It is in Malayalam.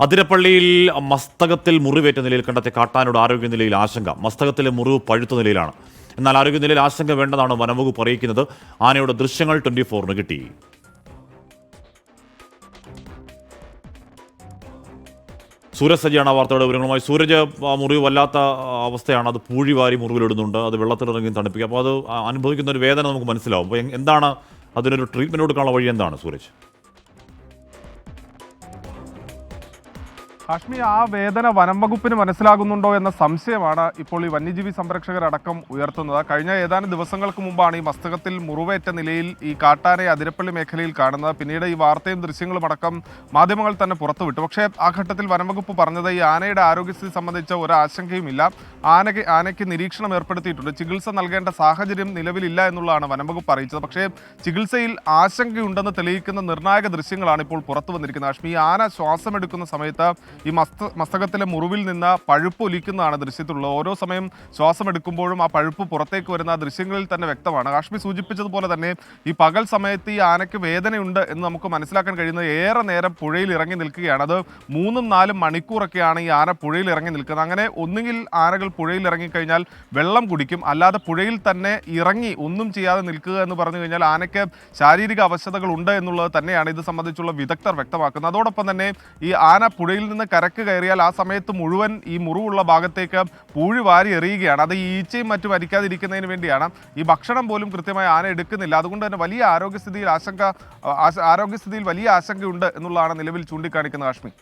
അതിരപ്പള്ളിയിൽ മസ്തകത്തിൽ മുറിവേറ്റ നിലയിൽ കണ്ടെത്തിയ കാട്ടാനയുടെ ആരോഗ്യനിലയിൽ ആശങ്ക. മസ്തകത്തിലെ മുറിവ് പഴുത്ത നിലയിലാണ്. എന്നാൽ ആരോഗ്യനിലയിൽ ആശങ്ക വേണ്ടെന്നാണ് വനംവകുപ്പ് അറിയിക്കുന്നത്. ആനയുടെ ദൃശ്യങ്ങൾ ട്വന്റി ഫോറിന് കിട്ടി. സൂരജ് സജിയാണ് ആ വാർത്തയുടെ വിവരങ്ങളുമായി. സൂരജ് മുറിവ് വല്ലാത്ത അവസ്ഥയാണ്. അത് പൂഴി വാരി മുറിവിലിടുന്നുണ്ട്. അത് വെള്ളത്തിലിറങ്ങി തണുപ്പിക്കുക അപ്പോൾ അത് അനുഭവിക്കുന്ന ഒരു വേദന നമുക്ക് മനസ്സിലാവും. അപ്പോൾ എന്താണ് അതിനൊരു ട്രീറ്റ്മെന്റ് കൊടുക്കാനുള്ള വഴി എന്താണ് സൂരജ്? കാശ്മീർ ആ വേദന വനം വകുപ്പിന് മനസ്സിലാകുന്നുണ്ടോ എന്ന സംശയമാണ് ഇപ്പോൾ ഈ വന്യജീവി സംരക്ഷകരടക്കം ഉയർത്തുന്നത്. കഴിഞ്ഞ ഏതാനും ദിവസങ്ങൾക്ക് മുമ്പാണ് ഈ മസ്തകത്തിൽ മുറിവേറ്റ നിലയിൽ ഈ കാട്ടാനെ അതിരപ്പള്ളി മേഖലയിൽ കാണുന്നത്. പിന്നീട് ഈ വാർത്തയും ദൃശ്യങ്ങളും അടക്കം മാധ്യമങ്ങൾ തന്നെ പുറത്തുവിട്ടു. പക്ഷേ ആ ഘട്ടത്തിൽ വനം വകുപ്പ് പറഞ്ഞത് ഈ ആനയുടെ ആരോഗ്യസ്ഥിതി സംബന്ധിച്ച ഒരു ആശങ്കയുമില്ല ആനയ്ക്ക് ആനയ്ക്ക് നിരീക്ഷണം ഏർപ്പെടുത്തിയിട്ടുണ്ട്. ചികിത്സ നൽകേണ്ട സാഹചര്യം നിലവിലില്ല എന്നുള്ളതാണ് വനം വകുപ്പ് അറിയിച്ചത്. പക്ഷേ ചികിത്സയിൽ ആശങ്കയുണ്ടെന്ന് തെളിയിക്കുന്ന നിർണായക ദൃശ്യങ്ങളാണ് ഇപ്പോൾ പുറത്തു വന്നിരിക്കുന്നത് അഷ്മി ആന ശ്വാസമെടുക്കുന്ന സമയത്ത് ഈ മസ്ത മസ്തകത്തിലെ മുറിവിൽ നിന്ന് പഴുപ്പ് ഒലിക്കുന്നതാണ് ദൃശ്യത്തിലുള്ളത്. ഓരോ സമയം ശ്വാസം എടുക്കുമ്പോഴും ആ പഴുപ്പ് പുറത്തേക്ക് വരുന്ന ദൃശ്യങ്ങളിൽ തന്നെ വ്യക്തമാണ്. കാഷ്മി സൂചിപ്പിച്ചതുപോലെ തന്നെ ഈ പകൽ സമയത്ത് ഈ ആനയ്ക്ക് വേദനയുണ്ട് എന്ന് നമുക്ക് മനസ്സിലാക്കാൻ കഴിയുന്നത് ഏറെ നേരം പുഴയിൽ ഇറങ്ങി നിൽക്കുകയാണ്. അത് മൂന്നും നാലും മണിക്കൂറൊക്കെയാണ് ഈ ആന പുഴയിൽ ഇറങ്ങി നിൽക്കുന്നത്. അങ്ങനെ ഒന്നുകിൽ ആനകൾ പുഴയിൽ ഇറങ്ങിക്കഴിഞ്ഞാൽ വെള്ളം കുടിക്കും. അല്ലാതെ പുഴയിൽ തന്നെ ഇറങ്ങി ഒന്നും ചെയ്യാതെ നിൽക്കുക എന്ന് പറഞ്ഞു കഴിഞ്ഞാൽ ആനയ്ക്ക് ശാരീരിക അവശതകൾ ഉണ്ട് എന്നുള്ളത് തന്നെയാണ് ഇത് സംബന്ധിച്ചുള്ള വിദഗ്ധർ വ്യക്തമാക്കുന്നത്. അതോടൊപ്പം തന്നെ ഈ ആന പുഴയിൽ നിന്ന് കരക്ക് കയറിയാൽ ആ സമയത്ത് മുഴുവൻ ഈ മുറിവുള്ള ഭാഗത്തേക്ക് പൂഴി വാരി എറിയുകയാണ്. അത് ഈച്ചയും മറ്റും വരിക്കാതിരിക്കുന്നതിന് വേണ്ടിയാണ്. ഈ ഭക്ഷണം പോലും കൃത്യമായി ആന എടുക്കുന്നില്ല. അതുകൊണ്ട് തന്നെ വലിയ ആരോഗ്യസ്ഥിതിയിൽ ആശങ്ക ആരോഗ്യസ്ഥിതിയിൽ വലിയ ആശങ്കയുണ്ട് എന്നുള്ളതാണ് നിലവിൽ ചൂണ്ടിക്കാണിക്കുന്നത് കാശ്മീർ